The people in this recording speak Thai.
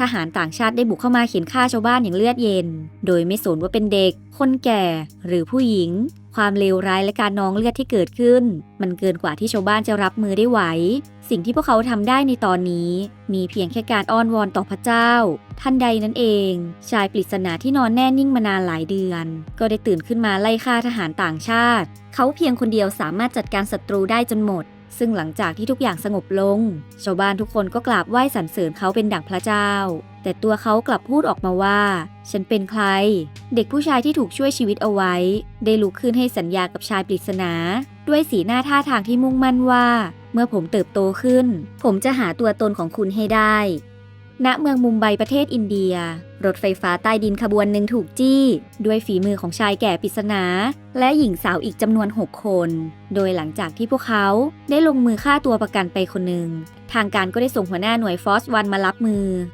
ทหารต่างชาติได้บุกเข้ามาเขียนฆ่าชาวบ้านอย่างเลือดเย็น โดยไม่สนว่าเป็นเด็ก คนแก่ หรือผู้หญิง ความเลวร้ายและการนองเลือดที่เกิดขึ้น มันเกินกว่าที่ชาวบ้านจะรับมือได้ไหว สิ่งที่พวกเขาทำได้ในตอนนี้ มีเพียงแค่การอ้อนวอนต่อพระเจ้าทันใดนั้นเอง ชายปริศนาที่นอนแน่นิ่งมานานหลายเดือน ก็ได้ตื่นขึ้นมาไล่ฆ่าทหารต่างชาติ เขาเพียงคนเดียวสามารถจัดการศัตรูได้จนหมด ซึ่งหลังจากที่ทุกอย่างสงบลง ชาวบ้านทุกคนก็กราบไหว้สรรเสริญเขาเป็นดั่งพระเจ้า แต่ตัวเขากลับพูดออกมาว่า ฉันเป็นใคร เด็กผู้ชายที่ถูกช่วยชีวิตเอาไว้ ได้ลุกขึ้นให้สัญญากับชายปริศนา ด้วยสีหน้าท่าทางที่มุ่งมั่นว่า เมื่อผมเติบโตขึ้น ผมจะหาตัวตนของคุณให้ได้ ณเมืองมุมไบประเทศอินเดีย รถไฟฟ้าใต้ดินขบวนหนึ่งถูกจี้ ด้วยฝีมือของชายแก่ปริศนา และหญิงสาวอีกจำนวน 6 คน โดยหลังจากที่พวกเขาได้ลงมือฆ่าตัวประกันไปคนหนึ่ง ทางการก็ได้ส่งหัวหน้าหน่วยฟอสวันมารับมือ